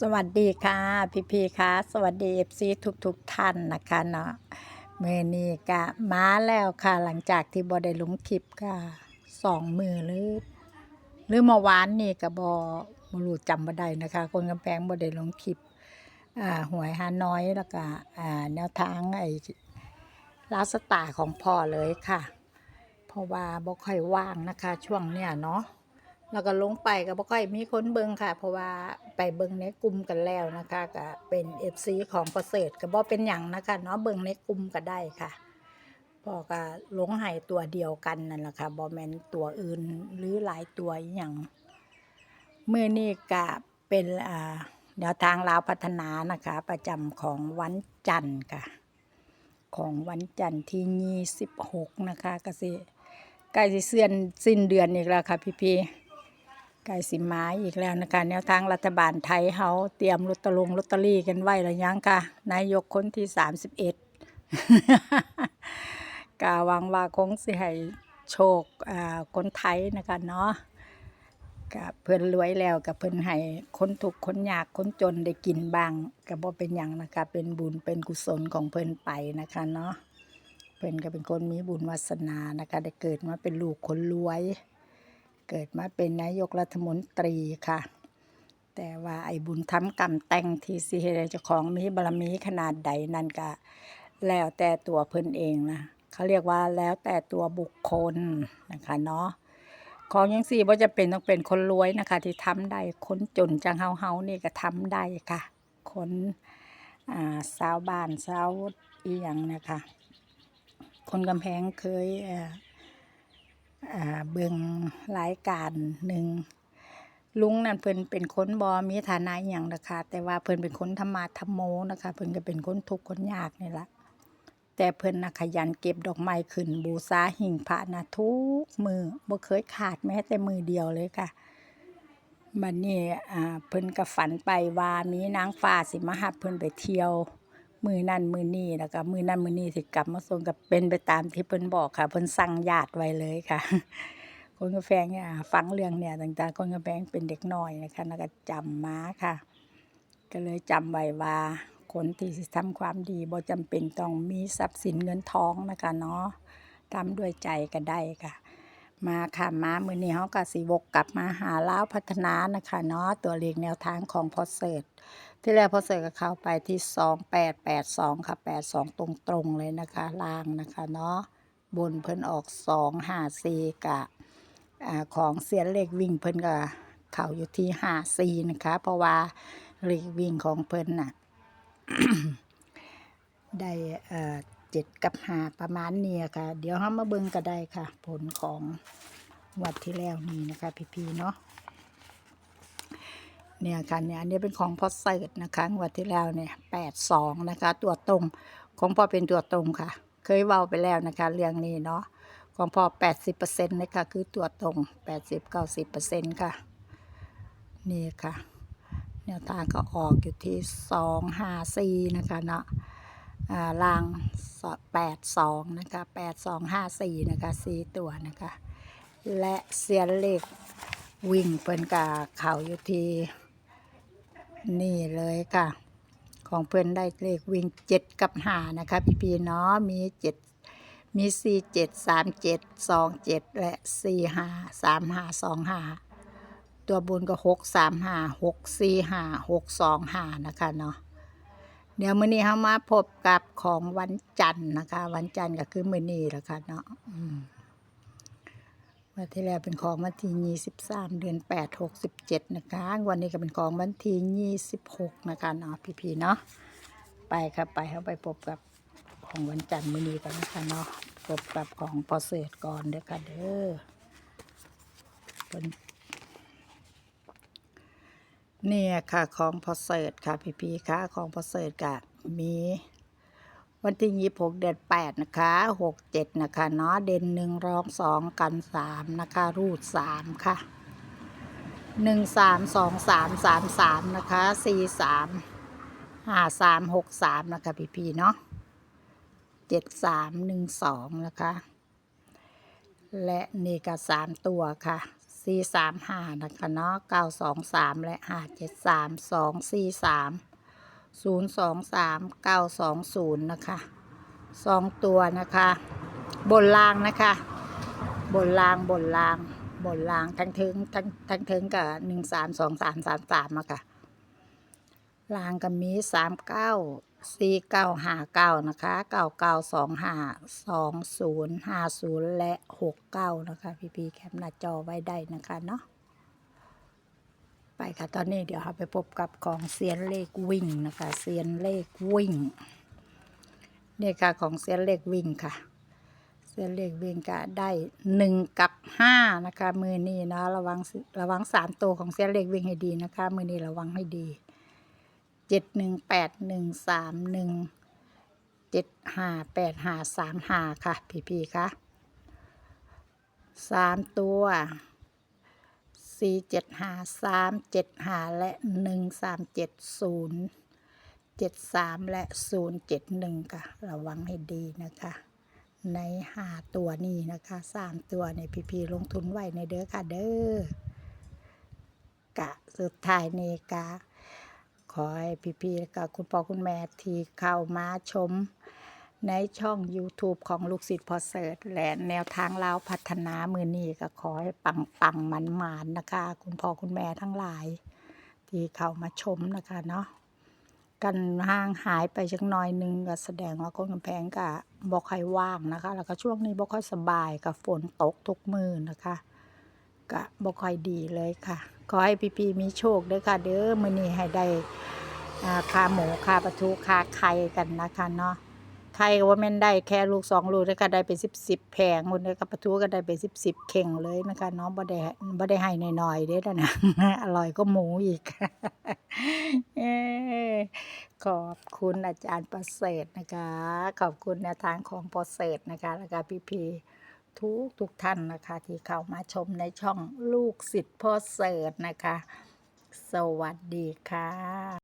สวัสดีค่ะ พี่พีค่ะ สวัสดีเอฟซีทุกทกๆท่านนะคะเนาะเมื่อนี้ก็มาแล้วค่ะ หลังจากที่บอได้ลงคลิปค่ะสองมือหรือหรือเมื่อวานนี่ก็บอบรู้จำบ่ได้นะคะ คนกำแพงบอได้ลงคลิปอ่าหวยฮานอยแล้วก็อ่าแนวทางไอ้ลาสตาของพ่อเลยค่ะ เพราะว่าบ่ค่อยว่างนะคะ ช่วงเนี้ยเนาะ แล้วก็ลงไปก็บ่ค่อยมีคนเบิ่งค่ะ เพราะว่าไปเบิ่งในกลุ่มกันแล้วนะคะก็เป็น FC ของประเสริฐก็บ่เป็นหยังนะคะเนาะเบิ่งในกลุ่มก็ได้ค่ะพอก็ลงให้ตัวเดียวกันนั่นแหละค่ะบ่แม่นตัวอื่นหรือหลายตัวอหยังเมื้อนี้ก็เป็นอ่าแนวทางลาวพัฒนานะคะ ประจำของวันจันทร์ค่ะ ของวันจันทร์ที่26นะคะก็สิใกล้สิเสื่อนสิ้นเดือนอีกแล้วค่ะพี่ๆ ไก่สิมาอีกแล้วนะคะแนวทางรัฐบาลไทยเฮาเตรียมลอตเตอรี่ลอตเตอรี่กันไว้แล้วยังค่ะ นายกคนที่31กาหวังว่าคงสิให้โชคอ่าคนไทยนะคะเนาะกับเพิ่อนรวยแล้วกับเพิ่อนให้คนทุกคนยากคนจนได้กินบ้างก็บ่เป็นหยังนะคะเป็นบุญเป็นกุศลของเพิ่อนไปนะคะเนาะเพิ่นก็เป็นคนมีบุญวาสนานะคะได้เกิดมาเป็นลูกคนรวย เกิดมาเป็นนายกรัฐมนตรีค่ะ แต่ว่าไอ้บุญทำกรรมแต่งที่สิเฮเจ้าของมีบารมีขนาดใดนั่นก็แล้วแต่ตัวเพิ่นเองนะเขาเรียกว่าแล้วแต่ตัวบุคคลนะคะเนาะของยังสี่บ่จะเป็นต้องเป็นคนรวยนะคะ ที่ทำได้คนจนจังเฮาเฮานี่ก็ทำได้ค่ะ คนอ่าชาวบ้านชาวอีหยังนะคะ คนกำแพงเคย เอ่ออ่าเบิ่งรายการหนึ่งลุงนั่นเพิ่นเป็นคนบ่มีฐานะอย่างนะคะแต่ว่าเพิ่นเป็นคนธรรมะธรรมโมนะคะ เพิ่นก็เป็นคนทุกข์คนยากนี่ละแต่เพิ่นนะขยันเก็บดอกไม้ขึ้นบูชาหิ้งพระนะทุกมือบ่เคยขาดแม้แต่มือเดียวเลยค่ะบัดนี้อ่เพิ่นก็ฝันไปว่ามีนางฟ้าสิมารับเพิ่นไปเที่ยว มือนั่นมือนี่แล้วก็มือนั่นมือนี่สิกลับมาส่งกับเป็นไปตามที่เพิ่นบอกค่ะเพิ่นสั่งญาติไว้เลยค่ะ คนกาแฟเนี่ยฟังเรื่องเนี่ยต่างๆ คนกาแฟเป็นเด็กน้อยนะคะแล้วก็จำมาค่ะ ก็เลยจำไว้ว่าคนที่สิทำความดีบ่จำเป็นต้องมีทรัพย์สินเงินทองนะคะเนาะทำด้วยใจก็ได้ค่ะ มาค่ะมามือนี้เฮาก็สิวกกลับมาหาล้าวพัฒนานะคะเนาะตัวเลขแนวทางของพอเสิร์ตที่แรกพอเสิร์ชก็เข้าไปที่2882ค่ะ82ตรงๆเลยนะคะล่างนะคะเนาะบนเพิ่นออก254กะอ่าของเสียนเลขวิ่งเพิ่นก็เข้าอยู่ที่54นะคะ เพราะว่าเลขวิ่งของเพิ่นน่ะได้ เอ่อ7กับ5ประมาณนี้ค่ะ เดี๋ยวเฮามาเบิ่งก็ได้ค่ะ ผลของวัดที่แล้วนี้นะคะ พี่ๆเนาะเนี่ยค่ะเนี่ยอันนี้เป็นของพ่อเสิร์ตนะคะงวดที่แล้วเนี่ยแปดสองนะคะ ตัวตรงของพ่อเป็นตัวตรงค่ะ เคยเว้าไปแล้วนะคะ เรื่องนี้เนาะของพ่อแปดสิบเปอร์เซ็นต์นะคะคือตัวตรงแปดสิบเก้าสิบเปอร์เซ็นต์ค่ะ นี่ค่ะแนวทางก็ออกอยู่ที่สองห้าสี่นะคะเนาะ อ่าล่างแปดสองนะคะแปดสองห้าสี่นะคะสี่ตัวนะคะ และเสียนเลขวิ่งเพิ่นกาเข่าอยู่ที่นี่เลยค่ะ ของเพื่อนได้เลขวิ่งเจ็ดกับหานะคะพี่พีเนาะมีเจ็ดมีสี่เจ็ดสามเจ็ดสองเจ็ดและสี่ห้าสามห้าสองห้าตัวบนก็หกสามห้าหกสี่ห้าหกสองห้านะคะเนาะ เดี๋ยวมื้อนี้เรามาพบกับของวันจันทร์นะคะ วันจันทร์ก็คือมื้อนี้แหละค่ะเนาะวันที่แล้วเป็นของวันที่ 23 เดือน 8 67 นะคะ วันนี้ก็เป็นของวันที่ 26 นะคะเนาะพี่ๆเนาะไปครับไปเข้าไปพบกับของวันจันทร์มื้อนี้กันนะคะเนาะพบกับของพอเศษก่อนเด้อค่ะเด้อวัน เนี่ยค่ะของพอเศษค่ะพี่ๆค่ะของพอเศษกะมีวันที่ยี่หกเดือนแปดนะคะหกเจ็ดนะคะเนาะเด่นหนึ่งรองสองกันสามนะคะ รูดสามค่ะหนึ่งสามสองสามสามสามนะคะสี่สามห้าสามหกสามนะคะพี่พีเนาะเจ็ดสามหนึ่งสองนะคะ และนี่ก็สามตัวค่ะ สี่สามห้านะคะเนาะเก้าสองสามและห้าเจ็ดสามสองสี่สามศูนย์สองสามเก้าสองศูนย์นะคะสองตัวนะคะ บนล่างนะคะ บนล่างบนล่างบนล่างทั้งถึงทั้งทั้งถึงกับหนึ่งสามสองสามสามสามอะค่ะล่างก็มีสามเก้า สี่เก้าห้าเก้านะคะเก้าเก้าสองห้าสองศูนย์ห้าศูนย์และหกเก้านะคะ พี่พีแคปหน้าจอไว้ได้นะคะเนาะไปค่ะตอนนี้เดี๋ยวเราไปพบกับของเซียนเลขวิ่งนะคะเซียนเลขวิ่งนี่ค่ะของเซียนเลขวิ่งค่ะเส้นเลขวิ่งก็ได้หนึ่งกับห้านะคะ มือนี้นะระวังระวังสามตัวของเส้นเลขวิ่งให้ดีนะคะ มือนี้ระวังให้ดี เจ็ดหนึ่งแปดหนึ่งสามหนึ่งเจ็ดห้าแปดห้าสามห้าค่ะ พี่พี่คะสามตัวสี่เจ็ดห้าสามเจ็ดห้าและหนึ่งสามเจ็ดศูนย์เจ็ดสามและศูนย์เจ็ดหนึ่งค่ะ ระวังให้ดีนะคะ ในห้าตัวนี้นะคะสามตัวในพีพีลงทุนไว้ในเด้อค่ะเด้อกะสุดท้ายนี้กะ ขอให้พีพีกับคุณพ่อคุณแม่ที่เข้ามาชม ในช่อง YouTube ของลูกศิษย์พอเสิร์ตและแนวทางเราวพัฒนามือนี้ก็ขอให้ปังปังมันมานๆนะคะ คุณพ่อคุณแม่ทั้งหลาย ที่เข้ามาชมนะคะเนาะกันห่างหายไปจักหน่อยหนึงก็แสดงว่าคนกำแพงก็บ่ค่อยว่างนะคะ แล้วก็ช่วงนี้บ่ค่อยสบายกับฝนตกทุกมือนะคะ ก็บ่ค่อยดีเลยค่ะ ขอให้พี่ๆมีโชคเด้อค่ะ เด้อมื้อนี้ให้ได้คาหมูคาปลาทูคาไข่กันนะคะเนาะไข่ก็ว่าแม่นได้แค่ลูกสองลูกนะคะได้ไปสิบสิบแผงหมดเลยกับปลาทูก็ได้ไปสิบสิบเข่งเลยนะคะเนาะบ่ได้บ่ได้ให้หน้อยๆเด้อนะอร่อยก็หมูอีกขอบคุณอาจารย์ประเสริฐนะคะ ขอบคุณแนวทางของประเสริฐนะคะ แล้วก็พี่พี ทุกทุกท่านนะคะ ที่เข้ามาชมในช่องลูกศิษย์พ่อเสิร์ตนะคะ สวัสดีค่ะ